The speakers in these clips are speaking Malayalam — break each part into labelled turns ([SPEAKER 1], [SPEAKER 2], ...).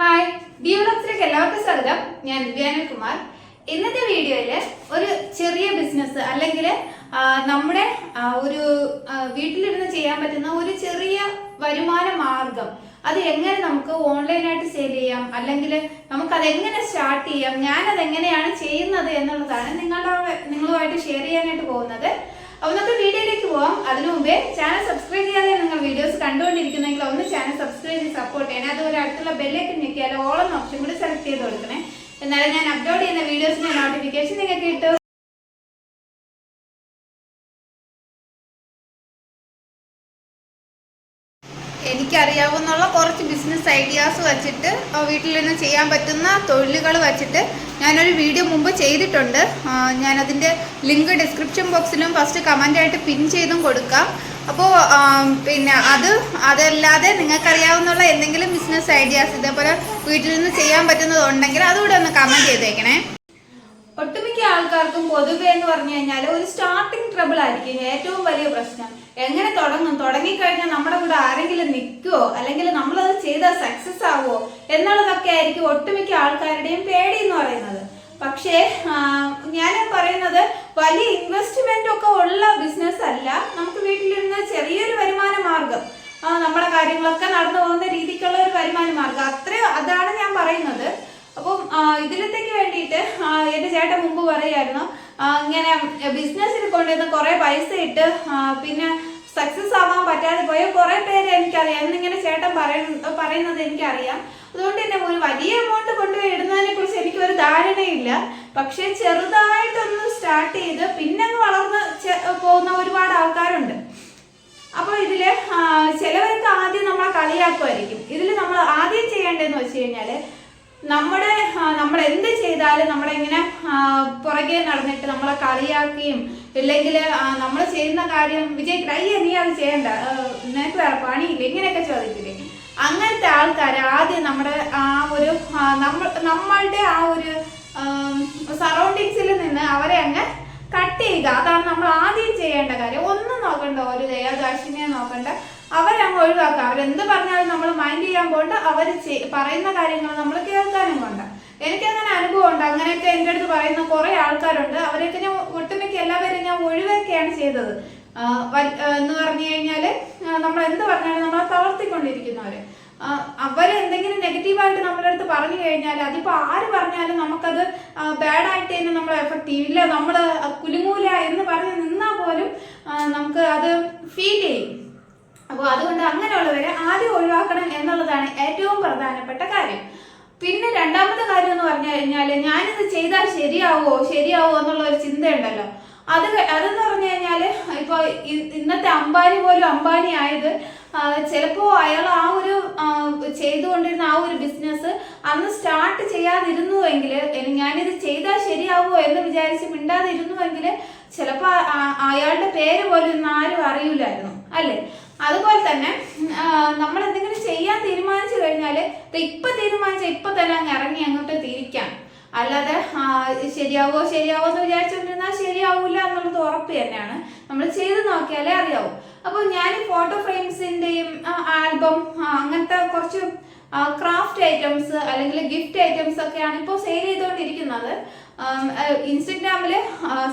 [SPEAKER 1] ഹായ് ഡിയോളക്സിലേക്ക് എല്ലാവർക്കും സ്വാഗതം. ഞാൻ ദിവ്യാനൽ കുമാർ ഇന്നത്തെ വീഡിയോയിൽ ഒരു ചെറിയ ബിസിനസ് അല്ലെങ്കിൽ നമ്മുടെ ഒരു വീട്ടിലിരുന്ന് ചെയ്യാൻ പറ്റുന്ന ഒരു ചെറിയ വരുമാന മാർഗം. അത് എങ്ങനെ നമുക്ക് ഓൺലൈനായിട്ട് സെയിൽ ചെയ്യാം? അല്ലെങ്കിൽ നമുക്ക് അതെങ്ങനെ സ്റ്റാർട്ട് ചെയ്യാം? ഞാനത് എങ്ങനെയാണ് ചെയ്യുന്നത് എന്നുള്ളതാണ് നിങ്ങളുടെ നിങ്ങളുമായിട്ട് ഷെയർ ചെയ്യാനായിട്ട് പോകുന്നത്. അപ്പൊ നമുക്ക് വീഡിയോയിലേക്ക് പോവാം. അതിനു മുമ്പേ ചാനൽ സബ്സ്ക്രൈബ് ചെയ്യാതെ നിങ്ങൾ വീഡിയോസ് കണ്ടുകൊണ്ടിരിക്കുന്നെങ്കിൽ ഒന്ന് ചാനൽ സബ്സ്ക്രൈബ് ചെയ്ത് സപ്പോർട്ട് ചെയ്യണം. അതുപോലെ അടുത്തുള്ള ബെല്ലേക്ക് ഞെക്കിയാൽ ഓളം ഓപ്ഷൻ കൂടി സെലക്ട് ചെയ്ത് കൊടുക്കണേ. എന്നാലും ഞാൻ അപ്ലോഡ് ചെയ്യുന്ന വീഡിയോസിന്റെ നോട്ടിഫിക്കേഷൻ നിങ്ങൾക്ക് കിട്ടും. എനിക്കറിയാവുന്നുള്ള കുറച്ച് ബിസിനസ് ഐഡിയാസ് വെച്ചിട്ട് വീട്ടിൽ നിന്ന് ചെയ്യാൻ പറ്റുന്ന തൊഴിലുകൾ വെച്ചിട്ട് ഞാനൊരു വീഡിയോ മുമ്പ് ചെയ്തിട്ടുണ്ട്. ഞാനതിന്റെ ലിങ്ക് ഡിസ്ക്രിപ്ഷൻ ബോക്സിലും ഫസ്റ്റ് കമന്റായിട്ട് പിൻ ചെയ്തും കൊടുക്കാം. അപ്പോൾ പിന്നെ അത് അതല്ലാതെ നിങ്ങൾക്കറിയാവുന്ന എന്തെങ്കിലും ബിസിനസ് ഐഡിയാസ് ഇതേപോലെ വീട്ടിൽ നിന്ന് ചെയ്യാൻ പറ്റുന്നതുണ്ടെങ്കിൽ അതുകൂടെ ഒന്ന് കമന്റ് ചെയ്തേക്കണേ. ഒട്ടുമിക്ക ആൾക്കാർക്കും പൊതുവെ എന്ന് പറഞ്ഞു കഴിഞ്ഞാൽ ഒരു സ്റ്റാർട്ടിംഗ് ട്രബിൾ ആയിരിക്കും. ഏറ്റവും വലിയ പ്രശ്നം. എങ്ങനെ തുടങ്ങും? തുടങ്ങിക്കഴിഞ്ഞാൽ നമ്മുടെ കൂടെ ആരെങ്കിലും നിൽക്കുവോ? അല്ലെങ്കിൽ നമ്മളത് ചെയ്താൽ സക്സസ് ആവുമോ എന്നുള്ളതൊക്കെ ആയിരിക്കും ഒട്ടുമിക്ക ആൾക്കാരുടെയും പേടി എന്ന് പറയുന്നത്. പക്ഷേ ഞാൻ പറയുന്നത് വലിയ ഇൻവെസ്റ്റ്മെന്റ് ഒക്കെ ഉള്ള ബിസിനസ് അല്ല. നമുക്ക് വീട്ടിലിരുന്ന ചെറിയൊരു വരുമാന മാർഗം നമ്മുടെ കാര്യങ്ങളൊക്കെ നടന്നു പോകുന്ന രീതിക്കുള്ള ഒരു വരുമാന മാർഗം അത്ര അതാണ് ഞാൻ പറയുന്നത്. അപ്പം ഇതിലത്തേക്ക് വേണ്ടിയിട്ട് എന്റെ ചേട്ടൻ മുമ്പ് പറയായിരുന്നു. ഇങ്ങനെ ബിസിനസ്സിൽ കൊണ്ടുവന്ന് കുറേ പൈസ ഇട്ട് പിന്നെ സക്സസ് ആവാൻ പറ്റാതെ പോയ കുറെ പേര് എനിക്കറിയാം. എന്നിങ്ങനെ ചേട്ടൻ പറയുന്നത് എനിക്കറിയാം. അതുകൊണ്ട് തന്നെ ഒരു വലിയ എമൗണ്ട് കൊണ്ടുപോയി ഇടുന്നതിനെ കുറിച്ച് എനിക്ക് ഒരു ധാരണയില്ല. പക്ഷെ ചെറുതായിട്ടൊന്ന് സ്റ്റാർട്ട് ചെയ്ത് പിന്നെ വളർന്ന് പോകുന്ന ഒരുപാട് ആൾക്കാരുണ്ട്. അപ്പോൾ ഇതിൽ ചിലവർക്ക് ആദ്യം നമ്മളെ കളിയാക്കുമായിരിക്കും ഇതിൽ നമ്മൾ ആദ്യം ചെയ്യേണ്ടതെന്ന് വെച്ച് കഴിഞ്ഞാൽ നമ്മുടെ നമ്മൾ എന്ത് ചെയ്താലും നമ്മളെ ഇങ്ങനെ ആ, പുറകെ നടന്നിട്ട് നമ്മളെ കളിയാക്കുകയും ഇല്ലെങ്കിൽ നമ്മൾ ചെയ്യുന്ന കാര്യം വിജയിക്കട്ടെ അയ്യേ നീ അത് ചെയ്യണ്ട. നിനക്ക് വേറെ പണിയില്ല. ഇങ്ങനെയൊക്കെ ചോദിക്കില്ലേ അങ്ങനത്തെ ആൾക്കാർ ആദ്യം നമ്മുടെ ആ ഒരു നമ്മളുടെ ആ ഒരു സറൗണ്ടിങ്സിൽ നിന്ന് അവരെ അങ്ങ് കട്ട് ചെയ്യുക. അതാണ് നമ്മൾ ആദ്യം ചെയ്യേണ്ട കാര്യം. ഒരു ദയാദാക്ഷിണ്യെ നോക്കണ്ട. അവരങ്ങ് ഒഴിവാക്കുക അവരെന്ത് പറഞ്ഞാലും നമ്മൾ മൈൻഡ് ചെയ്യാൻ പോകണ്ട. അവർ പറയുന്ന കാര്യങ്ങൾ നമ്മൾ കേൾക്കാനും പോകണ്ട. എനിക്കങ്ങനെ അനുഭവം ഉണ്ട് അങ്ങനെയൊക്കെ എന്റെ അടുത്ത് പറയുന്ന കുറേ ആൾക്കാരുണ്ട്. അവരെയൊക്കെ ഞാൻ ഒട്ടുമിക്ക എല്ലാവരെയും ഞാൻ ഒഴിവാക്കുകയാണ് ചെയ്തത്. എന്ന് പറഞ്ഞു കഴിഞ്ഞാൽ നമ്മൾ എന്ത് പറഞ്ഞാലും നമ്മളെ തളർത്തിക്കൊണ്ടിരിക്കുന്നവര്. ആ, അവർ എന്തെങ്കിലും നെഗറ്റീവായിട്ട് നമ്മളുടെ അടുത്ത് പറഞ്ഞു കഴിഞ്ഞാൽ അതിപ്പോ ആര് പറഞ്ഞാലും നമുക്കത് ബാഡായിട്ട് തന്നെ നമ്മളെ എഫക്റ്റ് ചെയ്യില്ല നമ്മൾ കുലുങ്ങൂല എന്ന് പറഞ്ഞ് നിന്നാൽ പോലും നമുക്ക് അത് ഫീൽ ചെയ്യും. അപ്പോൾ അതുകൊണ്ട് അങ്ങനെയുള്ളവരെ ആദ്യം ഒഴിവാക്കണം എന്നുള്ളതാണ് ഏറ്റവും പ്രധാനപ്പെട്ട കാര്യം. പിന്നെ രണ്ടാമത്തെ കാര്യം എന്ന് പറഞ്ഞു കഴിഞ്ഞാൽ ഞാനിത് ചെയ്താൽ ശരിയാവോ ശരിയാവോ എന്നുള്ള ഒരു ചിന്തയുണ്ടല്ലോ. അത് അതെന്ന് പറഞ്ഞു കഴിഞ്ഞാൽ ഇപ്പോൾ ഇന്നത്തെ അംബാനി പോലും അംബാനി ആയത് ചിലപ്പോൾ അയാൾ ആ ഒരു ചെയ്തുകൊണ്ടിരുന്ന ആ ഒരു ബിസിനസ് അന്ന് സ്റ്റാർട്ട് ചെയ്യാതിരുന്നുവെങ്കിൽ ഞാനിത് ചെയ്താൽ ശരിയാവുമോ എന്ന് വിചാരിച്ച് മിണ്ടാതിരുന്നുവെങ്കിൽ ചിലപ്പോൾ അയാളുടെ പേര് പോലും ഇന്ന് ആരും അറിയില്ലായിരുന്നു അല്ലേ? അതുപോലെ തന്നെ നമ്മൾ എന്തെങ്കിലും ചെയ്യാൻ തീരുമാനിച്ചു കഴിഞ്ഞാൽ ഇപ്പൊ തീരുമാനിച്ച ഇപ്പൊ തന്നെ അങ്ങ് ഇറങ്ങി അങ്ങോട്ട് തിരിക്കാം. അല്ലാതെ ശരിയാവോ ശരിയാവോ എന്ന് വിചാരിച്ചുകൊണ്ടിരുന്നാൽ ശരിയാവൂല എന്നുള്ളത് ഉറപ്പ് തന്നെയാണ്. നമ്മൾ ചെയ്ത് നോക്കിയാലേ അറിയാവൂ. അപ്പോൾ ഞാൻ ഫോട്ടോ ഫ്രെയിംസിന്റെയും ആൽബം അങ്ങനത്തെ കുറച്ച് ക്രാഫ്റ്റ് ഐറ്റംസ് അല്ലെങ്കിൽ ഗിഫ്റ്റ് ഐറ്റംസ് ഒക്കെയാണ് ഇപ്പോൾ സെയിൽ ചെയ്തുകൊണ്ടിരിക്കുന്നത്. ഇൻസ്റ്റഗ്രാമിൽ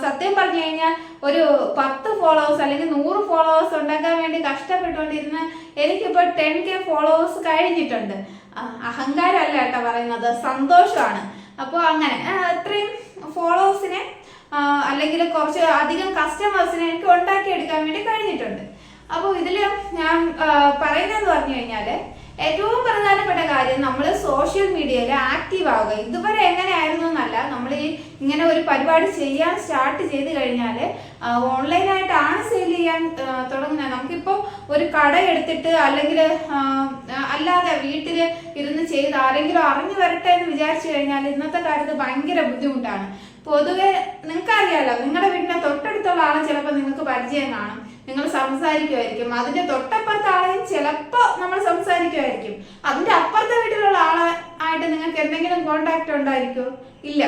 [SPEAKER 1] സത്യം പറഞ്ഞു കഴിഞ്ഞാൽ ഒരു പത്ത് ഫോളോവേഴ്സ് അല്ലെങ്കിൽ നൂറ് ഫോളോവേഴ്സ് ഉണ്ടാക്കാൻ വേണ്ടി കഷ്ടപ്പെട്ടുകൊണ്ടിരുന്ന എനിക്കിപ്പോൾ ടെൻ കെ ഫോളോവേഴ്സ് കഴിഞ്ഞിട്ടുണ്ട്. അഹങ്കാരമല്ല കേട്ടോ പറയുന്നത്. സന്തോഷമാണ്. അപ്പോൾ അങ്ങനെ അത്രയും ഫോളോവേഴ്സിനെ അല്ലെങ്കിൽ കുറച്ച് അധികം കസ്റ്റമേഴ്സിനെ എനിക്ക് ഉണ്ടാക്കിയെടുക്കാൻ വേണ്ടി കഴിഞ്ഞിട്ടുണ്ട്. അപ്പോൾ ഇതിൽ ഞാൻ പറയുന്നതെന്ന് പറഞ്ഞു കഴിഞ്ഞാൽ ഏറ്റവും പ്രധാനപ്പെട്ട കാര്യം നമ്മൾ സോഷ്യൽ മീഡിയയിൽ ആക്റ്റീവ് ആവുക. ഇതുവരെ എങ്ങനെയായിരുന്നു എന്നല്ല നമ്മൾ ഈ ഇങ്ങനെ ഒരു പരിപാടി ചെയ്യാൻ സ്റ്റാർട്ട് ചെയ്ത് കഴിഞ്ഞാൽ ഓൺലൈനായിട്ടാണ് സെയിൽ ചെയ്യാൻ തുടങ്ങുന്നത്. നമുക്കിപ്പോൾ ഒരു കട എടുത്തിട്ട് അല്ലെങ്കിൽ അല്ലാതെ വീട്ടിൽ ഇരുന്ന് ചെയ്ത് ആരെങ്കിലും അറിഞ്ഞു വരട്ടെ എന്ന് വിചാരിച്ചു കഴിഞ്ഞാൽ ഇന്നത്തെ കാലത്ത് ഭയങ്കര ബുദ്ധിമുട്ടാണ്. പൊതുവെ നിങ്ങൾക്കറിയാലോ നിങ്ങളുടെ വീടിന്റെ തൊട്ടടുത്തുള്ള ആളെ ചിലപ്പോൾ നിങ്ങൾക്ക് പരിചയം കാണും. നിങ്ങൾ സംസാരിക്കുമായിരിക്കും അതിന്റെ തൊട്ടപ്പുറത്തെ ആളെയും ചിലപ്പോൾ നമ്മൾ സംസാരിക്കുമായിരിക്കും അതിന്റെ അപ്പുറത്തെ വീട്ടിലുള്ള ആളെ ആയിട്ട് നിങ്ങൾക്ക് എന്തെങ്കിലും കോണ്ടാക്ട് ഉണ്ടായിരിക്കും? ഇല്ല.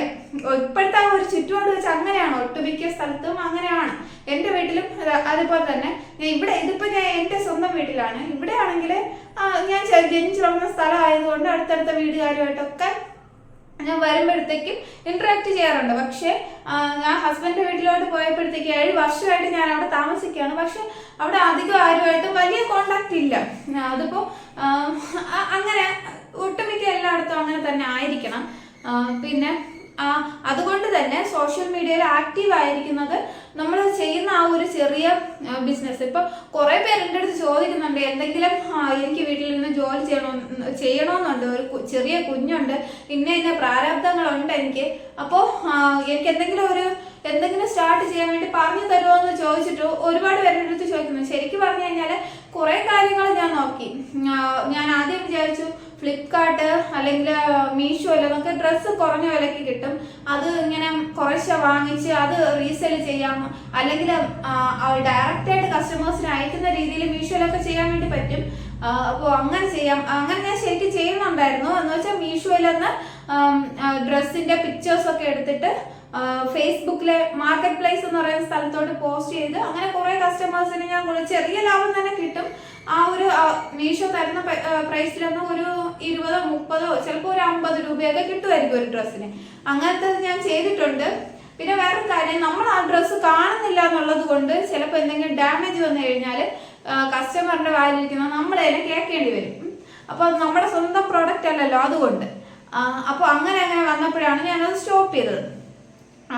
[SPEAKER 1] ഇപ്പോഴത്തെ ഒരു ചുറ്റുപാട് വെച്ച് അങ്ങനെയാണ്? ഒട്ടുമിക്ക സ്ഥലത്തും അങ്ങനെയാണ്. എന്റെ വീട്ടിലും അത് അതുപോലെ തന്നെ. ഞാൻ ഇവിടെ ഇതിപ്പോ ഞാൻ എന്റെ സ്വന്തം വീട്ടിലാണ്. ഇവിടെ ആണെങ്കിൽ ഞാൻ ജനിച്ചു വളർന്ന സ്ഥലമായതുകൊണ്ട് അടുത്തടുത്ത വീടുകാരുമായിട്ടൊക്കെ ഞാൻ വരുമ്പോഴത്തേക്കും ഇന്ററാക്ട് ചെയ്യാറുണ്ട്. പക്ഷേ ഞാൻ ഹസ്ബൻഡ് വീട്ടിലോട്ട് പോയപ്പോഴത്തേക്ക് ഏഴ് വർഷമായിട്ട് ഞാൻ അവിടെ താമസിക്കുകയാണ്. പക്ഷെ അവിടെ അധികം ആരുമായിട്ടും വലിയ കോണ്ടാക്ട് ഇല്ല. അതിപ്പോൾ അതിപ്പോ അങ്ങനെ ഒട്ടുമിക്ക എല്ലായിടത്തും അങ്ങനെ തന്നെ ആയിരിക്കണം. പിന്നെ അതുകൊണ്ട് തന്നെ സോഷ്യൽ മീഡിയയിൽ ആക്റ്റീവ് ആയിരിക്കുന്നത് നമ്മൾ ചെയ്യുന്ന ആ ഒരു ചെറിയ ബിസിനസ് ഇപ്പൊ കുറെ പേര് എന്റെ അടുത്ത് ചോദിക്കുന്നുണ്ട് എന്തെങ്കിലും എനിക്ക് വീട്ടിൽ നിന്ന് ജോലി ചെയ്യണോ ചെയ്യണമെന്നുണ്ട് ഒരു ചെറിയ കുഞ്ഞുണ്ട്. ഇന്ന ഇന്ന പ്രാരാബ്ദങ്ങളുണ്ട് എനിക്ക്. അപ്പോ എനിക്ക് എന്തെങ്കിലും ഒരു എന്തെങ്കിലും സ്റ്റാർട്ട് ചെയ്യാൻ വേണ്ടി പറഞ്ഞു തരുമോ എന്ന് ചോദിച്ചിട്ട് ഒരുപാട് പേരുടെ അടുത്ത് ചോദിക്കുന്നു. ശരിക്കും പറഞ്ഞു കഴിഞ്ഞാൽ കുറെ കാര്യങ്ങൾ ഞാൻ നോക്കി. ഞാൻ ആദ്യം വിചാരിച്ചു ഫ്ലിപ്കാർട്ട് അല്ലെങ്കിൽ മീഷോയിൽ നമുക്ക് ഡ്രസ്സ് കുറഞ്ഞ വിലയ്ക്ക് കിട്ടും. അത് ഇങ്ങനെ കുറച്ച് വാങ്ങിച്ച് അത് റീസെൽ ചെയ്യാം. അല്ലെങ്കിൽ ഡയറക്റ്റായിട്ട് കസ്റ്റമേഴ്സിന് അയക്കുന്ന രീതിയിൽ മീഷോയിലൊക്കെ ചെയ്യാൻ വേണ്ടി പറ്റും. അപ്പോൾ അങ്ങനെ ചെയ്യാം. അങ്ങനെ ഞാൻ ശരിക്കും ചെയ്യുന്നുണ്ടായിരുന്നു. എന്ന് വെച്ചാൽ മീഷോയിൽ നിന്ന് ഡ്രസ്സിന്റെ പിക്ചേഴ്സ് ഒക്കെ എടുത്തിട്ട് ഫേസ്ബുക്കിലെ മാർക്കറ്റ് പ്ലേസ് എന്ന് പറയുന്ന സ്ഥലത്തോട്ട് പോസ്റ്റ് ചെയ്ത് അങ്ങനെ കുറെ കസ്റ്റമേഴ്സിന് ഞാൻ ചെറിയ ലാഭം തന്നെ കിട്ടും. ആ ഒരു മീഷോ തരുന്ന പ്രൈസിലൊന്നും ഒരു ഇരുപതോ മുപ്പതോ ചിലപ്പോൾ ഒരു അമ്പത് രൂപയൊക്കെ കിട്ടുമായിരിക്കും ഒരു ഡ്രസ്സിന്. അങ്ങനത്തെ ഞാൻ ചെയ്തിട്ടുണ്ട്. പിന്നെ വേറെ കാര്യം നമ്മൾ ആ ഡ്രസ്സ് കാണുന്നില്ല എന്നുള്ളത് കൊണ്ട് ചിലപ്പോൾ എന്തെങ്കിലും ഡാമേജ് വന്നു കഴിഞ്ഞാൽ കസ്റ്റമറിന്റെ വായിലിരിക്കുന്ന നമ്മൾ തന്നെ കേൾക്കേണ്ടി വരും. അപ്പോൾ അത് നമ്മുടെ സ്വന്തം പ്രോഡക്റ്റ് അല്ലല്ലോ അതുകൊണ്ട്. അപ്പോൾ അങ്ങനെ അങ്ങനെ വന്നപ്പോഴാണ് ഞാനത് സ്റ്റോപ്പ് ചെയ്തത്.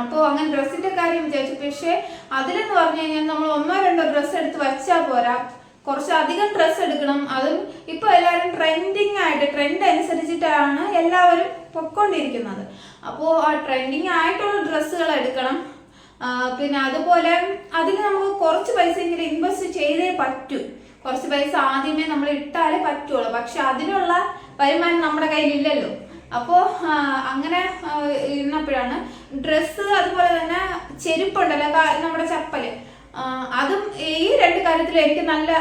[SPEAKER 1] അപ്പോൾ അങ്ങനെ ഡ്രസ്സിന്റെ കാര്യം വിചാരിച്ചു. പക്ഷേ അതിലെന്ന് പറഞ്ഞു കഴിഞ്ഞാൽ നമ്മൾ ഒന്നോ രണ്ടോ ഡ്രസ്സ് എടുത്ത് വെച്ചാൽ പോരാ. കുറച്ച് അധികം ഡ്രസ്സ് എടുക്കണം. അതും ഇപ്പൊ എല്ലാവരും ട്രെൻഡിങ് ആയിട്ട് ട്രെൻഡ് അനുസരിച്ചിട്ടാണ് എല്ലാവരും പൊക്കൊണ്ടിരിക്കുന്നത് അപ്പോൾ ആ ട്രെൻഡിങ് ആയിട്ടുള്ള ഡ്രസ്സുകൾ എടുക്കണം. പിന്നെ അതുപോലെ അതിന് നമുക്ക് കുറച്ച് പൈസ എങ്കിലും ഇൻവെസ്റ്റ് ചെയ്തേ പറ്റൂ. കുറച്ച് പൈസ ആദ്യമേ നമ്മൾ ഇട്ടാലേ പറ്റുള്ളൂ. പക്ഷെ അതിനുള്ള വരുമാനം നമ്മുടെ കയ്യിലില്ലല്ലോ. അപ്പോൾ അങ്ങനെ ഇരുന്നപ്പോഴാണ് ഡ്രസ്സ് അതുപോലെ തന്നെ ചെരുപ്പുണ്ടല്ലോ. നമ്മുടെ ചപ്പൽ. അതും ഈ രണ്ട് കാര്യത്തിലും എനിക്ക് നല്ല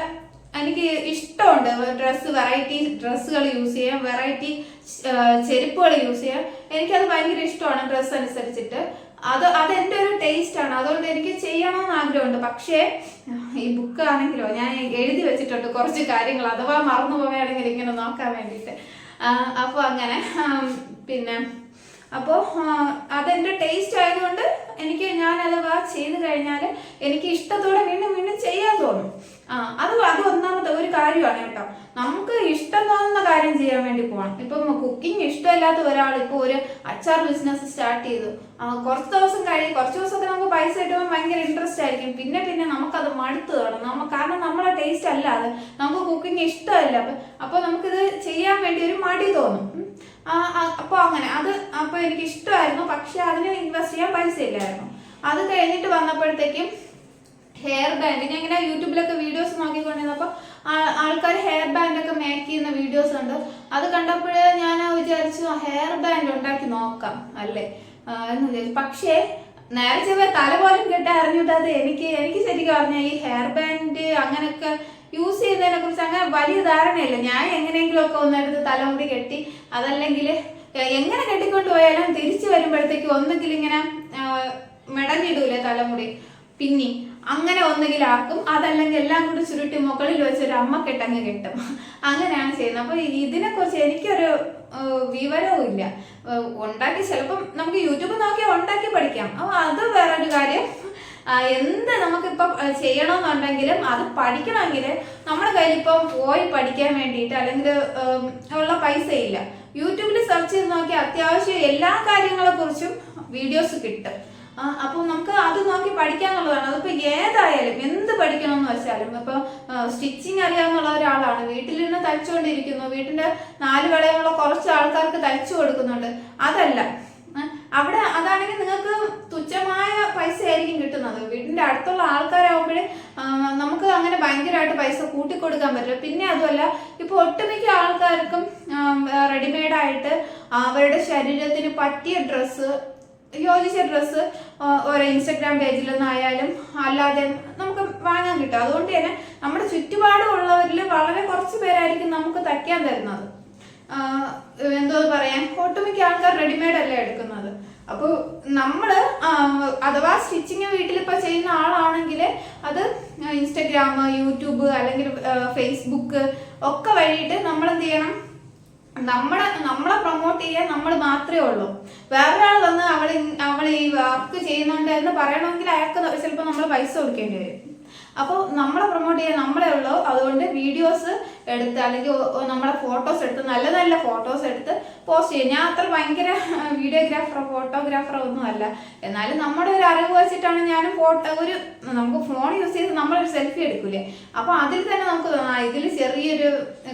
[SPEAKER 1] എനിക്ക് ഇഷ്ടമുണ്ട്. ഡ്രസ്സ് വെറൈറ്റി ഡ്രസ്സുകൾ യൂസ് ചെയ്യാം വെറൈറ്റി ചെരുപ്പുകൾ യൂസ് ചെയ്യാം എനിക്കത് ഭയങ്കര ഇഷ്ടമാണ് ഡ്രസ്സ് അനുസരിച്ചിട്ട്. അത് അതെന്റെ ഒരു ടേസ്റ്റ് ആണ്. അതുകൊണ്ട് എനിക്ക് ചെയ്യണമെന്ന് ആഗ്രഹമുണ്ട്. പക്ഷേ ഈ ബുക്ക് ആണെങ്കിലോ ഞാൻ എഴുതി വെച്ചിട്ടുണ്ട് കുറച്ച് കാര്യങ്ങൾ. അഥവാ മറന്നു പോവുകയാണെങ്കിൽ ഇങ്ങനെ നോക്കാൻ വേണ്ടിയിട്ട്. അപ്പോൾ അങ്ങനെ പിന്നെ അപ്പോൾ അതെന്റെ ടേസ്റ്റ് ആയതുകൊണ്ട് എനിക്ക് ഞാനത് വാ ചെയ്ത് കഴിഞ്ഞാൽ എനിക്ക് ഇഷ്ടത്തോടെ വീണ്ടും വീണ്ടും ചെയ്യാൻ തോന്നും. ആ അത് അത് ഒന്നാമത്തെ ഒരു കാര്യമാണ് കേട്ടോ. നമുക്ക് ഇഷ്ടം തോന്നുന്ന കാര്യം ചെയ്യാൻ വേണ്ടി പോകണം ഇപ്പം കുക്കിംഗ് ഇഷ്ടമില്ലാത്ത ഒരാൾ ഇപ്പോൾ ഒരു അച്ചാർ ബിസിനസ് സ്റ്റാർട്ട് ചെയ്തു. കുറച്ച് ദിവസം കഴിയും കുറച്ച് ദിവസമൊക്കെ നമുക്ക് പൈസ കിട്ടുമ്പോൾ ഭയങ്കര ഇൻട്രസ്റ്റ് ആയിരിക്കും. പിന്നെ പിന്നെ നമുക്കത് മടുത്തു തുടങ്ങും നമുക്ക് കാരണം നമ്മളെ ടേസ്റ്റ് അല്ല നമുക്ക് കുക്കിംഗ് ഇഷ്ടമല്ല. അപ്പൊ അപ്പൊ നമുക്കിത് ചെയ്യാൻ വേണ്ടി ഒരു മടി തോന്നും. ഉം. ആ, ആ, അപ്പൊ അങ്ങനെ. അത് അപ്പോൾ എനിക്ക് ഇഷ്ടമായിരുന്നു പക്ഷെ അതിന് ഇൻവെസ്റ്റ് ചെയ്യാൻ പൈസ ഇല്ലായിരുന്നു. അത് കഴിഞ്ഞിട്ട് വന്നപ്പോഴത്തേക്കും ഹെയർ ബാൻഡ് ഞാൻ ഇങ്ങനെ യൂട്യൂബിലൊക്കെ വീഡിയോസ് നോക്കിക്കൊണ്ടിരുന്നപ്പോൾ ആൾക്കാർ ഹെയർ ബാൻഡ് ഒക്കെ മേക്ക് ചെയ്യുന്ന വീഡിയോസ് ഉണ്ട്. അത് കണ്ടപ്പോഴേ ഞാൻ വിചാരിച്ചു ഹെയർ ബാൻഡ് ഉണ്ടാക്കി നോക്കാം അല്ലേ? എന്ന് വിചാരിച്ചു. പക്ഷേ നേരെ ചെവ തല പോലും കിട്ടാൻ അറിഞ്ഞിട്ടത് എനിക്ക് എനിക്ക് ശരിക്കും പറഞ്ഞാൽ ഈ ഹെയർ ബാൻഡ് അങ്ങനെയൊക്കെ യൂസ് ചെയ്യുന്നതിനെ കുറിച്ച് അങ്ങനെ വലിയ ധാരണയില്ല. ഞാൻ എങ്ങനെയെങ്കിലും ഒക്കെ ഒന്നെടുത്ത് തലമുടി കെട്ടി അതല്ലെങ്കിൽ എങ്ങനെ കെട്ടിക്കൊണ്ട് പോയാലും തിരിച്ചു വരുമ്പോഴത്തേക്ക് ഒന്നെങ്കിലും ഇങ്ങനെ മെടഞ്ഞിടൂലേ തലമുടി പിന്നി അങ്ങനെ ഒന്നുകിൽ ആക്കും. അതല്ലെങ്കിൽ എല്ലാം കൂടി ചുരുട്ടി മുകളിൽ വെച്ചൊരു അമ്മ കെട്ടങ്ങ് കിട്ടും. അങ്ങനെയാണ് ചെയ്യുന്നത്. അപ്പൊ ഇതിനെക്കുറിച്ച് എനിക്കൊരു വിവരവും ഇല്ല. ഉണ്ടാക്കി ചിലപ്പം നമുക്ക് യൂട്യൂബ് നോക്കി ഉണ്ടാക്കി പഠിക്കാം. അപ്പൊ അത് വേറൊരു കാര്യം. എന്ത് നമുക്കിപ്പം ചെയ്യണമെന്നുണ്ടെങ്കിലും അത് പഠിക്കണമെങ്കിൽ നമ്മുടെ കയ്യിൽ ഇപ്പൊ പോയി പഠിക്കാൻ വേണ്ടിയിട്ട് അല്ലെങ്കിൽ ഉള്ള പൈസ ഇല്ല യൂട്യൂബിൽ സെർച്ച് ചെയ്ത് നോക്കിയാൽ അത്യാവശ്യം എല്ലാ കാര്യങ്ങളെ കുറിച്ചും വീഡിയോസ് കിട്ടും. അപ്പോൾ നമുക്ക് അത് നോക്കി പഠിക്കാന്നുള്ളതാണ് അതിപ്പോ ഏതായാലും എന്ത് പഠിക്കണം എന്ന് വെച്ചാലും ഇപ്പൊ സ്റ്റിച്ചിങ് അറിയാവുന്ന ഒരാളാണ്. നിന്ന് തയ്ച്ചുകൊണ്ടിരിക്കുന്നു. വീട്ടിന്റെ നാല് വളയമുള്ള കുറച്ച് ആൾക്കാർക്ക് തയ്ച്ചു കൊടുക്കുന്നുണ്ട്. അതല്ല അവിടെ അതാണെങ്കിൽ നിങ്ങൾക്ക് തുച്ഛമായ പൈസ ആയിരിക്കും കിട്ടുന്നത്. വീടിന്റെ അടുത്തുള്ള ആൾക്കാരാകുമ്പോഴേ നമുക്ക് അങ്ങനെ ഭയങ്കരമായിട്ട് പൈസ കൂട്ടിക്കൊടുക്കാൻ പറ്റില്ല. പിന്നെ അതുമല്ല ഇപ്പൊ ഒട്ടുമിക്ക ആൾക്കാർക്കും റെഡിമെയ്ഡായിട്ട് അവരുടെ ശരീരത്തിന് പറ്റിയ ഡ്രസ്സ് യോജിച്ച ഡ്രസ്സ് ഓരോ ഇൻസ്റ്റഗ്രാം പേജിൽ നിന്നായാലും അല്ലാതെ നമുക്ക് വാങ്ങാൻ കിട്ടും. അതുകൊണ്ട് തന്നെ നമ്മുടെ ചുറ്റുപാടുമുള്ളവരിൽ വളരെ കുറച്ച് പേരായിരിക്കും നമുക്ക് തയ്ക്കാൻ തരുന്നത്. എന്തോ പറയാൻ ഒട്ടുമിക്ക ആൾക്കാർ റെഡിമെയ്ഡ് അല്ലേ എടുക്കുന്നത്. അപ്പോൾ നമ്മൾ അഥവാ സ്റ്റിച്ചിങ് വീട്ടിലിപ്പോൾ ചെയ്യുന്ന ആളാണെങ്കിൽ അത് ഇൻസ്റ്റഗ്രാം യൂട്യൂബ് അല്ലെങ്കിൽ ഫേസ്ബുക്ക് ഒക്കെ വഴിയിട്ട് നമ്മൾ എന്ത് ചെയ്യണം? നമ്മളെ നമ്മളെ പ്രൊമോട്ട് ചെയ്യാൻ നമ്മൾ മാത്രമേ ഉള്ളൂ. വേറൊരാൾ വന്ന് അവൾ അവൾ ഈ വർക്ക് ചെയ്യുന്നുണ്ട് എന്ന് പറയണമെങ്കിൽ അയാൾക്ക് ചിലപ്പോൾ നമ്മൾ പൈസ കൊടുക്കേണ്ടി വരും. അപ്പോൾ നമ്മളെ പ്രൊമോട്ട് ചെയ്യാൻ നമ്മളെ ഉള്ളൂ. അതുകൊണ്ട് വീഡിയോസ് എടുത്ത് അല്ലെങ്കിൽ നമ്മുടെ ഫോട്ടോസ് എടുത്ത് നല്ല നല്ല ഫോട്ടോസ് എടുത്ത് പോസ്റ്റ് ചെയ്യും. ഞാൻ അത്ര ഭയങ്കര വീഡിയോഗ്രാഫറോ ഫോട്ടോഗ്രാഫറോ ഒന്നും അല്ല. എന്നാലും നമ്മുടെ ഒരു അറിവ് വെച്ചിട്ടാണ് ഞാനും ഫോട്ടോ ഒരു നമുക്ക് ഫോൺ യൂസ് ചെയ്ത് നമ്മളൊരു സെൽഫി എടുക്കൂലേ? അപ്പോൾ അതിൽ തന്നെ നമുക്ക് ഇതിൽ ചെറിയൊരു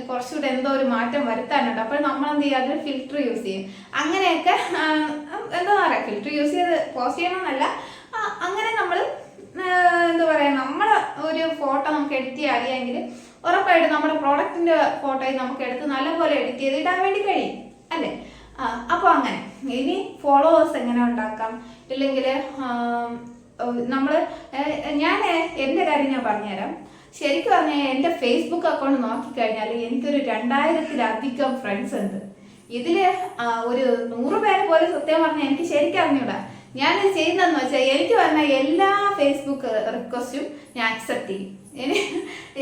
[SPEAKER 1] കുറച്ചുകൂടെ എന്തോ ഒരു മാറ്റം വരുത്താനുണ്ട്. അപ്പോൾ നമ്മൾ എന്ത് ചെയ്യുക? അതിൽ ഫിൽറ്റർ യൂസ് ചെയ്യും. അങ്ങനെയൊക്കെ എന്താ പറയുക? ഫിൽറ്റർ യൂസ് ചെയ്ത് പോസ്റ്റ് ചെയ്യണമെന്നല്ല. അങ്ങനെ നമ്മൾ എന്താ പറയാ നമ്മൾ ഒരു ഫോട്ടോ നമുക്ക് എഡിറ്റ് ചെയ്യാൻ അറിയാമെങ്കിൽ ഉറപ്പായിട്ടും നമ്മുടെ പ്രോഡക്റ്റിന്റെ ഫോട്ടോയും നമുക്ക് എടുത്ത് നല്ലപോലെ എഡിറ്റ് ചെയ്ത് ഇടാൻ വേണ്ടി കഴിയും അല്ലേ? അപ്പോൾ അങ്ങനെ. ഇനി ഫോളോവേഴ്സ് എങ്ങനെ ഉണ്ടാക്കാം? ഇല്ലെങ്കിൽ നമ്മൾ ഞാൻ എന്റെ കാര്യം ഞാൻ പറഞ്ഞുതരാം. ശരിക്കും പറഞ്ഞാൽ എന്റെ ഫേസ്ബുക്ക് അക്കൗണ്ട് നോക്കിക്കഴിഞ്ഞാൽ എനിക്കൊരു രണ്ടായിരത്തിലധികം ഫ്രണ്ട്സ് ഉണ്ട്. ഇതിൽ ഒരു നൂറ് പേരെ പോലും സത്യം പറഞ്ഞാൽ എനിക്ക് ശരിക്കും അറിഞ്ഞൂടാ ഞാൻ ചെയ്യുന്നതെന്ന് വെച്ചാൽ എനിക്ക് വന്ന എല്ലാ ഫേസ്ബുക്ക് റിക്വസ്റ്റും ഞാൻ അക്സെപ്റ്റ് ചെയ്യും.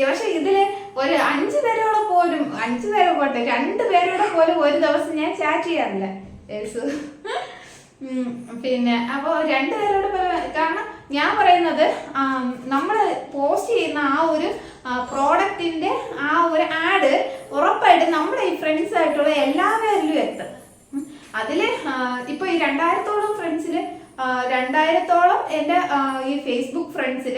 [SPEAKER 1] പക്ഷെ ഇതിൽ ഒരു അഞ്ച് പേരോടെ പോലും അഞ്ച് പേരെ പോട്ടെ രണ്ട് പേരോടെ പോലും ഒരു ദിവസം ഞാൻ ചാറ്റ് ചെയ്യാറില്ല. പിന്നെ അപ്പോൾ രണ്ട് പേരോട് കാരണം ഞാൻ പറയുന്നത് നമ്മൾ പോസ്റ്റ് ചെയ്യുന്ന ആ ഒരു പ്രോഡക്റ്റിന്റെ ആ ഒരു ആഡ് ഉറപ്പായിട്ട് നമ്മുടെ ഈ ഫ്രണ്ട്സ് ആയിട്ടുള്ള എല്ലാവരിലും എത്തും. അതിൽ ഇപ്പൊ ഈ രണ്ടായിരത്തോളം ഫ്രണ്ട്സിൽ ആ, രണ്ടായിരത്തോളം എന്റെ ആ, ഈ ഫേസ്ബുക്ക് ഫ്രണ്ട്സിൽ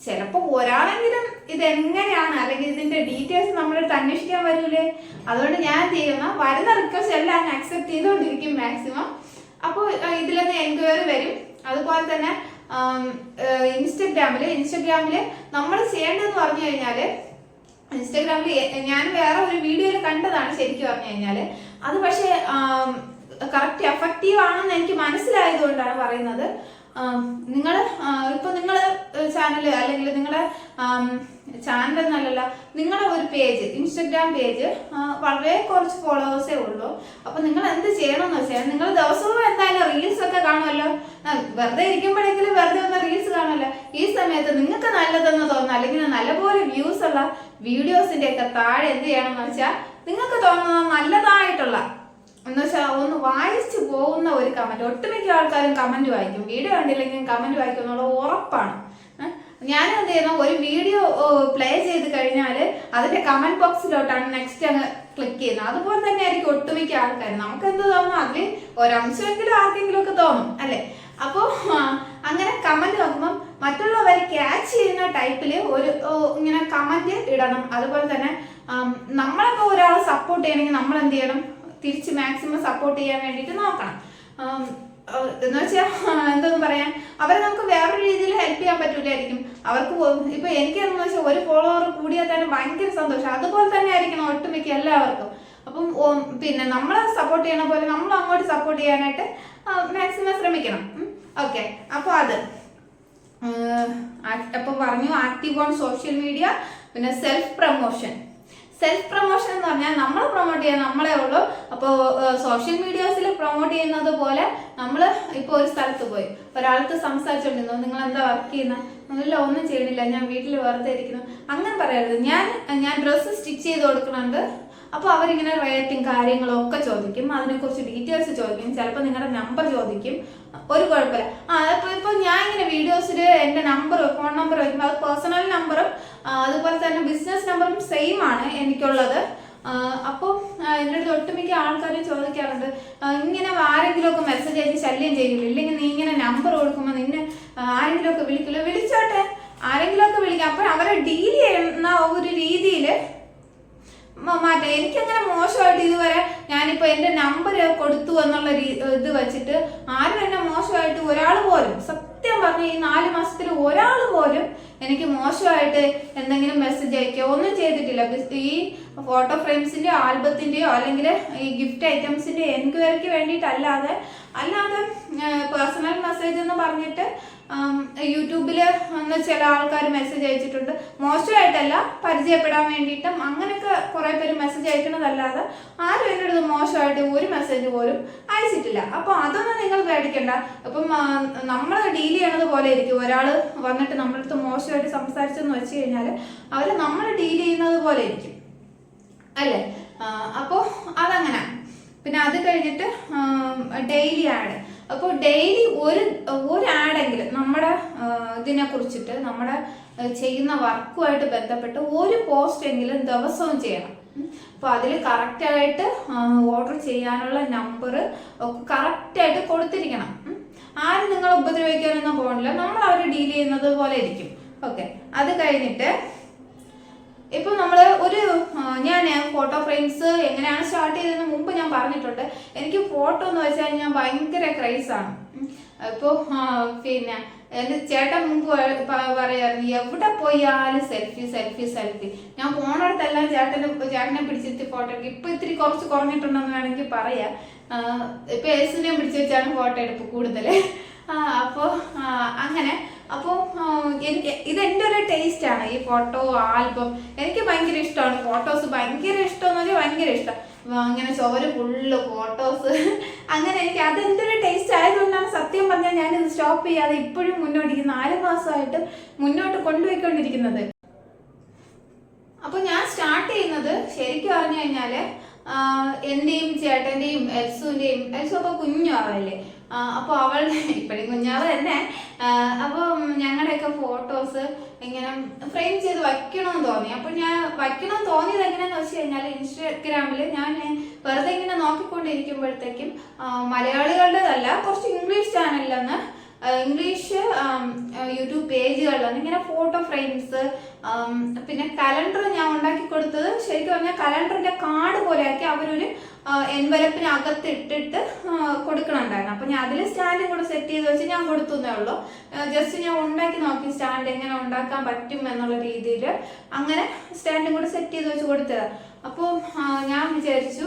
[SPEAKER 1] ചിലപ്പോൾ ഒരാളെങ്കിലും ഇതെങ്ങനെയാണ്? അല്ലെങ്കിൽ ഇതിന്റെ ഡീറ്റെയിൽസ് നമ്മൾ അന്വേഷിക്കാൻ വരൂലേ? അതുകൊണ്ട് ഞാൻ ചെയ്യുന്ന? വരുന്ന റിക്വസ്റ്റ് എല്ലാം അക്സെപ്റ്റ് ചെയ്തുകൊണ്ടിരിക്കും മാക്സിമം അപ്പോൾ ഇതിൽ നിന്ന് എൻക്വയറി വരും. അതുപോലെ തന്നെ ഇൻസ്റ്റഗ്രാമിൽ ഇൻസ്റ്റഗ്രാമിൽ നമ്മൾ ചെയ്യേണ്ടതെന്ന് പറഞ്ഞു കഴിഞ്ഞാൽ ഇൻസ്റ്റഗ്രാമിൽ ഞാൻ വേറെ ഒരു വീഡിയോയിൽ കണ്ടതാണ് ശരിക്കും പറഞ്ഞു കഴിഞ്ഞാൽ അത് പക്ഷേ കറക്റ്റ് എഫക്റ്റീവ് ആണെന്ന് എനിക്ക് മനസ്സിലായതുകൊണ്ടാണ് പറയുന്നത്. നിങ്ങൾ ഇപ്പൊ നിങ്ങൾ ചാനൽ അല്ലെങ്കിൽ നിങ്ങളുടെ ചാനൽ എന്നല്ലല്ല നിങ്ങളുടെ ഒരു പേജ് ഇൻസ്റ്റഗ്രാം പേജ് വളരെ കുറച്ച് ഫോളോവേഴ്സേ ഉള്ളൂ. അപ്പൊ നിങ്ങൾ എന്ത് ചെയ്യണമെന്ന് വെച്ചാൽ നിങ്ങൾ ദിവസവും എന്തായാലും റീൽസ് ഒക്കെ കാണുമല്ലോ. വെറുതെ ഇരിക്കുമ്പോഴെങ്കിലും വെറുതെ ഒന്ന് റീൽസ് കാണുമല്ലോ. ഈ സമയത്ത് നിങ്ങൾക്ക് നല്ലതെന്ന് തോന്നുന്ന അല്ലെങ്കിൽ നല്ലപോലെ വ്യൂസ് ഉള്ള വീഡിയോസിന്റെ ഒക്കെ താഴെ എന്ത് ചെയ്യണമെന്ന് വെച്ചാൽ നിങ്ങൾക്ക് തോന്നുന്ന നല്ലതായിട്ടുള്ള എന്ന് വെച്ചാൽ ഒന്ന് വായിച്ചു പോകുന്ന ഒരു കമന്റ് ഒട്ടുമിക്ക ആൾക്കാരും കമന്റ് വായിക്കും. വീഡിയോ കണ്ടില്ലെങ്കിൽ കമന്റ് വായിക്കും എന്നുള്ള ഉറപ്പാണ്. ഞാൻ എന്ത് ചെയ്യുന്നു? ഒരു വീഡിയോ പ്ലേ ചെയ്ത് കഴിഞ്ഞാൽ അതിന്റെ കമന്റ് ബോക്സിലോട്ടാണ് നെക്സ്റ്റ് അങ്ങ് ക്ലിക്ക് ചെയ്യുന്നത്. അതുപോലെ തന്നെ ആയിരിക്കും ഒട്ടുമിക്ക ആൾക്കാർ നമുക്ക് എന്ത് തോന്നുന്നു അതിൽ ഒരംശമെങ്കിലും ആർക്കെങ്കിലും ഒക്കെ തോന്നും അല്ലെ? അപ്പോൾ അങ്ങനെ കമന്റ് നോക്കുമ്പോൾ മറ്റുള്ളവരെ ക്യാച്ച് ചെയ്യുന്ന ടൈപ്പിൽ ഒരു ഇങ്ങനെ കമന്റ് ഇടണം. അതുപോലെ തന്നെ നമ്മളൊക്കെ ഒരാളെ സപ്പോർട്ട് ചെയ്യണമെങ്കിൽ നമ്മൾ എന്ത് ചെയ്യണം? തിരിച്ച് മാക്സിമം സപ്പോർട്ട് ചെയ്യാൻ വേണ്ടിയിട്ട് നോക്കണം. എന്ന് വെച്ചാൽ എന്തോന്ന് പറയാൻ അവരെ നമുക്ക് വേറൊരു രീതിയിൽ ഹെൽപ്പ് ചെയ്യാൻ പറ്റൂലായിരിക്കും. അവർക്ക് ഇപ്പൊ എനിക്ക് എന്ന് വെച്ചാൽ ഒരു ഫോളോവർ കൂടിയാൽ തന്നെ ഭയങ്കര സന്തോഷം. അതുപോലെ തന്നെ ആയിരിക്കണം ഒട്ടുമിക്ക എല്ലാവർക്കും. അപ്പം പിന്നെ നമ്മളെ സപ്പോർട്ട് ചെയ്യണ പോലെ നമ്മൾ അങ്ങോട്ട് സപ്പോർട്ട് ചെയ്യാനായിട്ട് മാക്സിമം ശ്രമിക്കണം. ഓക്കെ അപ്പോൾ അത്. അപ്പൊ പറഞ്ഞു ആക്റ്റീവ് ഓൺ സോഷ്യൽ മീഡിയ പിന്നെ സെൽഫ് പ്രൊമോഷൻ സെൽഫ് പ്രൊമോഷൻ എന്ന് പറഞ്ഞാൽ നമ്മൾ പ്രൊമോട്ട് ചെയ്യാൻ നമ്മളെ ഉള്ളൂ. അപ്പോൾ സോഷ്യൽ മീഡിയാസിൽ പ്രൊമോട്ട് ചെയ്യുന്നത് പോലെ നമ്മൾ ഇപ്പോൾ ഒരു സ്ഥലത്ത് പോയി. ഒരാൾക്ക് സംസാരിച്ചുകൊണ്ടിരുന്നു നിങ്ങൾ എന്താ വർക്ക് ചെയ്യുന്ന? നല്ല ഒന്നും ചെയ്യണില്ല ഞാൻ വീട്ടിൽ വെറുതെ ഇരിക്കുന്നു. അങ്ങനെ പറയരുത്. ഞാൻ ഞാൻ ഡ്രസ്സ് സ്റ്റിച്ച് ചെയ്ത് കൊടുക്കുന്നുണ്ട്. അപ്പോൾ അവരിങ്ങനെ റേറ്റിംഗ് കാര്യങ്ങളും ഒക്കെ ചോദിക്കും അതിനെക്കുറിച്ച് ഡീറ്റെയിൽസ് ചോദിക്കും ചിലപ്പോൾ നിങ്ങളുടെ നമ്പർ ചോദിക്കും. ഒരു കുഴപ്പമില്ല. ആ അപ്പോൾ ഇപ്പോൾ ഞാൻ ഇങ്ങനെ വീഡിയോസിൽ എന്റെ നമ്പർ ഫോൺ നമ്പർ വയ്ക്കുമ്പോൾ അത് പേഴ്സണൽ നമ്പറും അതുപോലെ തന്നെ ബിസിനസ് നമ്പറും സെയിം ആണ് എനിക്കുള്ളത്. അപ്പോൾ എന്റെ അടുത്ത് ഒട്ടുമിക്ക ആൾക്കാരും ചോദിക്കാറുണ്ട് ഇങ്ങനെ ആരെങ്കിലും ഒക്കെ മെസ്സേജ് അയച്ച് ശല്യം ചെയ്യില്ല ഇല്ലെങ്കിൽ നീ ഇങ്ങനെ നമ്പർ കൊടുക്കുമ്പോൾ നിന്നെ ആരെങ്കിലും ഒക്കെ വിളിക്കില്ല വിളിച്ചോട്ടെ. ആരെങ്കിലും ഒക്കെ വിളിക്കാം. അപ്പോൾ അവരെ ഡീൽ ചെയ്യുന്ന ഒരു രീതിയിൽ മാറ്റാം എനിക്കങ്ങനെ മോശമായിട്ട് ഇതുവരെ ഞാനിപ്പോ എന്റെ നമ്പർ കൊടുത്തു എന്നുള്ള ഇത് വെച്ചിട്ട് ആരും എന്നെ മോശമായിട്ട് ഒരാൾ പോലും സത്യം പറഞ്ഞ ഈ നാല് മാസത്തിൽ ഒരാൾ പോലും എനിക്ക് മോശമായിട്ട് എന്തെങ്കിലും മെസ്സേജ് അയക്കുകയോ ഒന്നും ചെയ്തിട്ടില്ല. ഈ ഫോട്ടോ ഫ്രെയിംസിന്റെയോ ആൽബത്തിന്റെയോ അല്ലെങ്കിൽ ഈ ഗിഫ്റ്റ് ഐറ്റംസിന്റെ എൻക്വയറിക്ക് വേണ്ടിയിട്ടല്ലാതെ അല്ലാതെ പേഴ്സണൽ മെസ്സേജ് എന്ന് പറഞ്ഞിട്ട് യൂട്യൂബിൽ ഒന്ന് ചില ആൾക്കാർ മെസ്സേജ് അയച്ചിട്ടുണ്ട്. മോശമായിട്ടല്ല പരിചയപ്പെടാൻ വേണ്ടിയിട്ടും അങ്ങനെയൊക്കെ കുറെ പേര് മെസ്സേജ് അയക്കുന്നതല്ലാതെ ആരും എന്റെ അടുത്ത് മോശമായിട്ട് ഒരു മെസ്സേജ് പോലും അയച്ചിട്ടില്ല. അപ്പൊ അതൊന്നും നിങ്ങൾ പേടിക്കണ്ട. അപ്പം നമ്മൾ ഡീൽ ചെയ്യണത് പോലെ ഇരിക്കും. ഒരാൾ വന്നിട്ട് നമ്മളടുത്ത് മോശമായിട്ട് സംസാരിച്ചെന്ന് വെച്ച് കഴിഞ്ഞാൽ അവർ നമ്മൾ ഡീൽ ചെയ്യുന്നത് പോലെ ഇരിക്കും. അല്ലേ? അപ്പോൾ അതങ്ങനെ. പിന്നെ അത് കഴിഞ്ഞിട്ട് ഡെയിലി ആഡ്. അപ്പോൾ ഡെയിലി ഒരു ഒരു ആഡെങ്കിലും നമ്മുടെ ഇതിനെ കുറിച്ചിട്ട് നമ്മുടെ ചെയ്യുന്ന വർക്കുമായിട്ട് ബന്ധപ്പെട്ട് ഒരു പോസ്റ്റ് എങ്കിലും ദിവസവും ചെയ്യണം. അപ്പോൾ അതിൽ കറക്റ്റായിട്ട് ഓർഡർ ചെയ്യാനുള്ള നമ്പർ കറക്റ്റായിട്ട് കൊടുത്തിരിക്കണം. ആരും നിങ്ങളെ ഉപദ്രവിക്കാനൊന്നും പോകണില്ല. നമ്മൾ അവർ ഡീൽ ചെയ്യുന്നത് പോലെ ഇരിക്കും. ഓക്കെ അത് കഴിഞ്ഞിട്ട് ഇപ്പൊ നമ്മൾ ഒരു ഞാൻ ഫോട്ടോ ഫ്രെയിംസ് എങ്ങനെയാണ് സ്റ്റാർട്ട് ചെയ്തതെന്ന് മുമ്പ് ഞാൻ പറഞ്ഞിട്ടുണ്ട്. എനിക്ക് ഫോട്ടോ എന്ന് വെച്ചാൽ ഞാൻ ഭയങ്കര ആണ്. ഇപ്പോ പിന്നെ എന്റെ ചേട്ടൻ മുമ്പ് പറയായിരുന്നു എവിടെ പോയാലും സെൽഫി സെൽഫി സെൽഫി ഞാൻ പോണടത്തെല്ലാം ചേട്ടന് ചേട്ടനെ പിടിച്ചിട്ട് ഫോട്ടോ എടുക്കും. ഇപ്പൊ ഇത്തിരി കുറച്ച് കുറഞ്ഞിട്ടുണ്ടെന്ന് വേണമെങ്കിൽ പറയാം. ഇപ്പൊ എസിനെ പിടിച്ച് വെച്ചാണ് ഫോട്ടോ എടുപ്പ് കൂടുതൽ അപ്പോ അങ്ങനെ അപ്പോൾ എനിക്ക് ഇതെന്റെ ഒരു ടേസ്റ്റ് ആണ് ഈ ഫോട്ടോ ആൽബം എനിക്ക് ഭയങ്കര ഇഷ്ടമാണ്. ഫോട്ടോസ് ഭയങ്കര ഇഷ്ടമെന്ന് വെച്ചാൽ ഭയങ്കര ഇഷ്ടം. അങ്ങനെ ചോര ഫുള്ള് ഫോട്ടോസ്. അങ്ങനെ എനിക്ക് അതെന്റെ ഒരു ടേസ്റ്റ് ആയതുകൊണ്ടാണ് സത്യം പറഞ്ഞാൽ ഞാനിത് സ്റ്റോപ്പ് ചെയ്യാതെ ഇപ്പോഴും മുന്നോട്ട് ഈ നാല് മാസമായിട്ട് മുന്നോട്ട് കൊണ്ടുപോയിക്കൊണ്ടിരിക്കുന്നത്. അപ്പോൾ ഞാൻ സ്റ്റാർട്ട് ചെയ്യുന്നത് ശരിക്കും പറഞ്ഞു കഴിഞ്ഞാൽ എന്റെയും ചേട്ടന്റെയും എൽസുവിന്റെയും എൽസു അപ്പൊ കുഞ്ഞാവല്ലേ ആഹ് അപ്പൊ ഇപ്പോഴും കുഞ്ഞാവ് തന്നെ. അപ്പോൾ അപ്പൊ ഞങ്ങളുടെയൊക്കെ ഫോട്ടോസ് ഇങ്ങനെ ഫ്രെയിം ചെയ്ത് വയ്ക്കണമെന്ന് തോന്നി. അപ്പോൾ ഞാൻ വയ്ക്കണമെന്ന് തോന്നിയത് എങ്ങനെയാന്ന് വെച്ച് കഴിഞ്ഞാൽ ഇൻസ്റ്റാഗ്രാമിൽ ഞാൻ വെറുതെ ഇങ്ങനെ നോക്കിക്കൊണ്ടിരിക്കുമ്പോഴത്തേക്കും മലയാളികളുടേതല്ല കുറച്ച് ഇംഗ്ലീഷ് ചാനലിലൊന്ന് ഇംഗ്ലീഷ് യൂട്യൂബ് പേജുകളിലാണ് ഇങ്ങനെ ഫോട്ടോ ഫ്രെയിംസ് പിന്നെ കലണ്ടർ ഞാൻ ഉണ്ടാക്കി കൊടുത്തത് ശരിക്കും പറഞ്ഞാൽ കലണ്ടറിന്റെ കാർഡ് പോലെയാക്കി അവരൊരു എൻവലപ്പിന് അകത്ത് ഇട്ടിട്ട് കൊടുക്കണുണ്ടായിരുന്നു. അപ്പൊ ഞാൻ അതിൽ സ്റ്റാൻഡും കൂടെ സെറ്റ് ചെയ്ത് വെച്ച് ഞാൻ കൊടുത്തു എന്നേ ഉള്ളൂ ജസ്റ്റ് ഞാൻ ഉണ്ടാക്കി നോക്കി സ്റ്റാൻഡ് എങ്ങനെ ഉണ്ടാക്കാൻ പറ്റും എന്നുള്ള രീതിയിൽ അങ്ങനെ സ്റ്റാൻഡും കൂടെ സെറ്റ് ചെയ്ത് വെച്ച് കൊടുത്തത്. അപ്പോൾ ഞാൻ വിചാരിച്ചു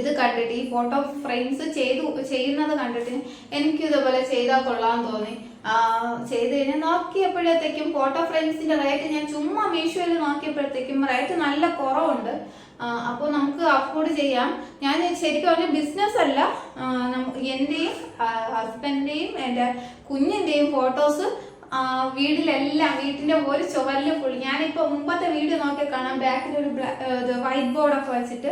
[SPEAKER 1] ഇത് കണ്ടിട്ട് ഈ ഫോട്ടോ ഫ്രെയിംസ് ചെയ്തു ചെയ്യുന്നത് കണ്ടിട്ട് എനിക്ക് ഇതുപോലെ ചെയ്താൽ കൊള്ളാന്ന് തോന്നി. ചെയ്ത് കഴിഞ്ഞാൽ നോക്കിയപ്പോഴത്തേക്കും ഫോട്ടോ ഫ്രെയിംസിന്റെ റേറ്റ് ഞാൻ ചുമ്മാ മീഷോയിൽ നോക്കിയപ്പോഴത്തേക്കും റേറ്റ് നല്ല കുറവുണ്ട്. അപ്പോൾ നമുക്ക് അഫോർഡ് ചെയ്യാം. ഞാൻ ശരിക്കും പറഞ്ഞ ബിസിനസ് അല്ല. എന്റെയും ഹസ്ബൻഡിന്റെയും എന്റെ കുഞ്ഞിന്റെയും ഫോട്ടോസ് വീടിലെല്ലാം വീട്ടിന്റെ ഒരു ചുവരിലും ഫുൾ ഞാനിപ്പോൾ മുമ്പത്തെ വീട് നോക്കി കാണാം. ബാക്കിൽ ഒരു വൈറ്റ് ബോർഡൊക്കെ വെച്ചിട്ട്.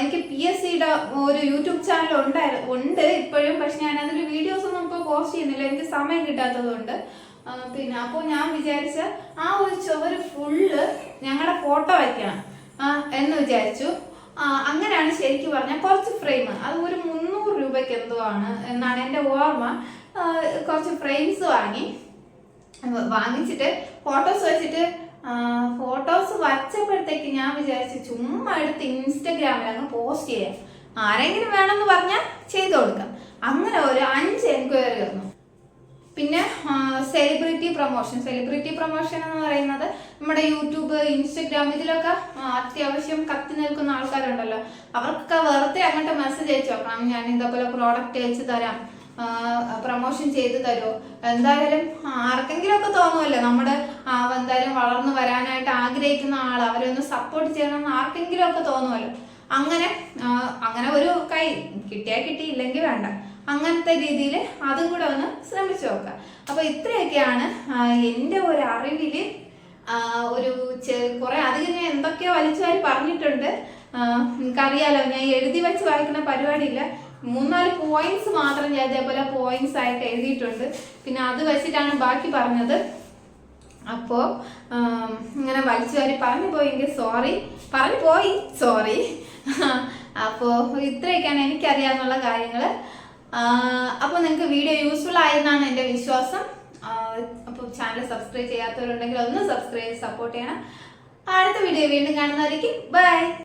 [SPEAKER 1] എനിക്ക് പി എസ് സിയുടെ ഒരു യൂട്യൂബ് ചാനൽ ഉണ്ടായിരുന്നു ഉണ്ട് ഇപ്പോഴും. പക്ഷെ ഞാൻ അതിൽ വീഡിയോസ് ഒന്നും ഇപ്പോൾ പോസ്റ്റ് ചെയ്യുന്നില്ല. എനിക്ക് സമയം കിട്ടാത്തതുകൊണ്ട്. പിന്നെ അപ്പോൾ ഞാൻ വിചാരിച്ച ആ ഒരു ചുവര് ഫുള്ള് ഞങ്ങളുടെ ഫോട്ടോ വയ്ക്കണം എന്ന് വിചാരിച്ചു. അങ്ങനെയാണ് ശരിക്കും പറഞ്ഞാൽ കുറച്ച് ഫ്രെയിം അത് ഒരു മുന്നൂറ് രൂപയ്ക്ക് എന്തോ ആണ് എന്നാണ് എന്റെ ഓർമ്മ. കുറച്ച് ഫ്രെയിംസ് വാങ്ങി. വാങ്ങിച്ചിട്ട് ഫോട്ടോസ് വെച്ചിട്ട് ഫോട്ടോസ് വച്ചപ്പോഴത്തേക്ക് ഞാൻ വിചാരിച്ചു ചുമ്മാ എടുത്ത് ഇൻസ്റ്റഗ്രാമിൽ അങ്ങ് പോസ്റ്റ് ചെയ്യാം. ആരെങ്കിലും വേണമെന്ന് പറഞ്ഞാൽ ചെയ്തു കൊടുക്കാം. അങ്ങനെ ഒരു അഞ്ച് എൻക്വയറി വന്നു. പിന്നെ സെലിബ്രിറ്റി പ്രൊമോഷൻ സെലിബ്രിറ്റി പ്രൊമോഷൻ എന്ന് പറയുന്നത് നമ്മുടെ യൂട്യൂബ് ഇൻസ്റ്റഗ്രാം ഇതിലൊക്കെ അത്യാവശ്യം കത്തി നിൽക്കുന്ന ആൾക്കാരുണ്ടല്ലോ. അവർക്കൊക്കെ വെറുതെ അങ്ങോട്ട് മെസ്സേജ് അയച്ചു നോക്കണം ഞാൻ ഇതേപോലെ പ്രോഡക്റ്റ് അയച്ചു തരാം. പ്രൊമോഷൻ ചെയ്തു തരുമോ എന്തായാലും ആർക്കെങ്കിലും ഒക്കെ തോന്നുമല്ലോ നമ്മുടെ എന്തായാലും വളർന്നു വരാനായിട്ട് ആഗ്രഹിക്കുന്ന ആൾ അവരെ ഒന്ന് സപ്പോർട്ട് ചെയ്യണമെന്ന് ആർക്കെങ്കിലും ഒക്കെ തോന്നുമല്ലോ. അങ്ങനെ അങ്ങനെ ഒരു കൈ കിട്ടിയാൽ കിട്ടിയില്ലെങ്കിൽ വേണ്ട. അങ്ങനത്തെ രീതിയിൽ അതും കൂടെ ഒന്ന് ശ്രമിച്ചു നോക്കുക അപ്പൊ ഇത്രയൊക്കെയാണ് എന്റെ ഒരു അറിവിൽ ഒരു കുറെ അധികം ഞാൻ എന്തൊക്കെയോ വലിച്ചു വാരി പറഞ്ഞിട്ടുണ്ട് നിനക്കറിയാലോ ഞാൻ എഴുതി വെച്ച് വായിക്കുന്ന പരിപാടിയില്ല. മൂന്നാൽ പോയിന്റ്സ് മാത്രം ഞാൻ ഇതേപോലെ പോയിന്റ്സ് ആയിട്ട് എഴുതിയിട്ടുണ്ട്. പിന്നെ അത് വെച്ചിട്ടാണ് ബാക്കി പറഞ്ഞത്. അപ്പോൾ ഇങ്ങനെ വലിച്ചു വാരി പറഞ്ഞു പോയെങ്കിൽ സോറി പറഞ്ഞു പോയി സോറി അപ്പോൾ ഇത്രയൊക്കെയാണ് എനിക്കറിയാവുന്നുള്ള കാര്യങ്ങൾ അപ്പോൾ നിങ്ങൾക്ക് വീഡിയോ യൂസ്ഫുൾ ആയെന്നാണ് എന്റെ വിശ്വാസം. അപ്പോൾ ചാനൽ സബ്സ്ക്രൈബ് ചെയ്യാത്തവരുണ്ടെങ്കിൽ ഒന്ന് സബ്സ്ക്രൈബ് സപ്പോർട്ട് ചെയ്യണം. അടുത്ത വീഡിയോ വീണ്ടും കാണുന്നതായിരിക്കും ബൈ